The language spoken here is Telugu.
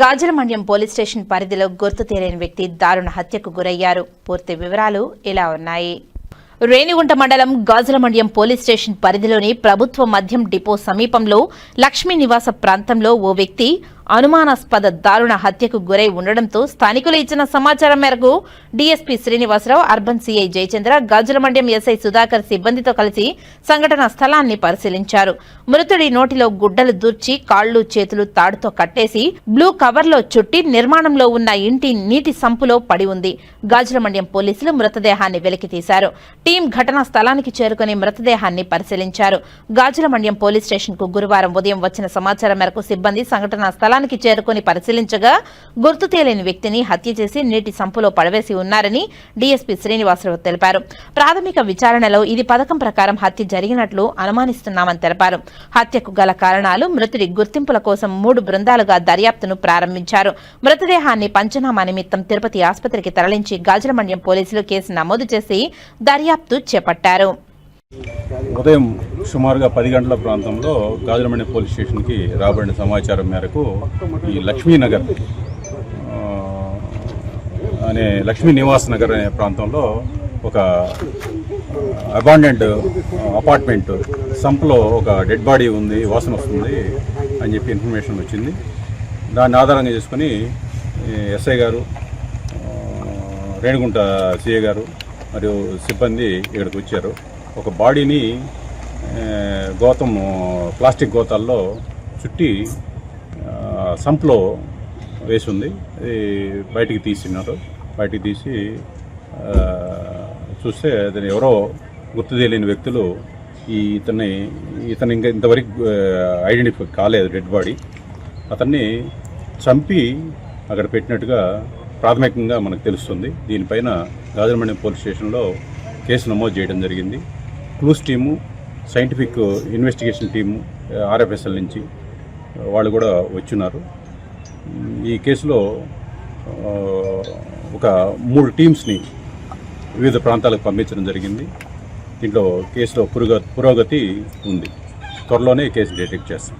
గాజలమండ్యం పోలీస్ స్టేషన్ పరిధిలో గుర్తు తెలియని వ్యక్తి దారుణ హత్యకు గురయ్యారు. పూర్తి వివరాలు ఇలా ఉన్నాయి. రేణిగుంట మండలం గాజలమండ్యం పోలీస్ స్టేషన్ పరిధిలోని ప్రభుత్వ మద్యం డిపో సమీపంలో లక్ష్మీ నివాస ప్రాంతంలో ఓ వ్యక్తి అనుమానాస్పద దారుణ హత్యకు గురై ఉండడంతో స్థానికులు ఇచ్చిన సమాచారం మేరకు DSP Srinivasarao urban CI Jayachandra Gajulamandyam SI Sudhakar సిబ్బందితో కలిసి సంఘటన స్థలాన్ని పరిశీలించారు. మృతుడి నోటిలో గుడ్డలు దూర్చి కాళ్ళు చేతులు తాడుతో కట్టేసి బ్లూ కవర్లో చుట్టి నిర్మాణంలో ఉన్న ఇంటి నీటి సంపులో పడి ఉంది. గాజులమండ్యం పోలీసులు మృతదేహాన్ని వెలికితీశారు టీం ఘటనా స్థలానికి చేరుకుని మృతదేహాన్ని పరిశీలించారు. గాజులమండ్యం పోలీస్ స్టేషన్కు గురువారం ఉదయం వచ్చిన సమాచారం మేరకు సిబ్బంది సంఘటనా స్థలానికి చేరుకుని పరిశీలించగా గుర్తు తెలియని వ్యక్తిని హత్య చేసి నీటి సంపులో పడవేసి ఉన్నారని డీఎస్పీ శ్రీనివాసరావు తెలిపారు. ప్రాథమిక విచారణలో ఇది పథకం ప్రకారం హత్య జరిగినట్లు అనుమానిస్తున్నామని తెలిపారు. హత్యకు గల కారణాలు మృతుడి గుర్తింపుల కోసం మూడు బృందాలుగా దర్యాప్తును ప్రారంభించారు. మృతదేహాన్ని పంచనామా నిమిత్తం తిరుపతి ఆసుపత్రికి తరలించి గాజులమండ్యం పోలీసులు కేసు నమోదు చేసి దర్యాప్తు చేపట్టారు. ఉదయం సుమారుగా పది గంటల ప్రాంతంలో గాజులమణి పోలీస్ స్టేషన్కి రాబడిన సమాచారం మేరకు ఈ లక్ష్మీనగర్ అనే లక్ష్మీ నివాస్ నగర్ అనే ప్రాంతంలో ఒక అబాండెంట్ అపార్ట్మెంట్ సంప్లో ఒక డెడ్ బాడీ ఉంది వాసన వస్తుంది అని చెప్పి ఇన్ఫర్మేషన్ వచ్చింది. దాన్ని ఆధారంగా చేసుకుని ఎస్ఐ గారు రేణుగుంట సిఏ గారు మరియు సిబ్బంది ఇక్కడికి వచ్చారు. ఒక బాడీని గోతం ప్లాస్టిక్ గోతాల్లో చుట్టి సంప్లో వేసి ఉంది అది బయటికి తీసినారు. బయటికి తీసి చూస్తే అతను ఎవరో గుర్తు తెలియని వ్యక్తులు ఈ ఇతన్ని ఇతను ఇంకా ఇంతవరకు ఐడెంటిఫై కాలేదు డెడ్ బాడీ. అతన్ని చంపి అక్కడ పెట్టినట్టుగా ప్రాథమికంగా మనకు తెలుస్తుంది. దీనిపైన గాజులమణి పోలీస్ స్టేషన్లో కేసు నమోదు చేయడం జరిగింది. Clues team scientific investigation team RFSL నుంచి వాళ్ళు కూడా వచ్చున్నారు ఈ కేసులో ఒక మూడు టీమ్స్ని వివిధ ప్రాంతాలకు పంపించడం జరిగింది. దీంట్లో కేసులో పురోగ పురోగతి ఉంది. త్వరలోనే కేసు డిటెక్ట్ చేస్తాం.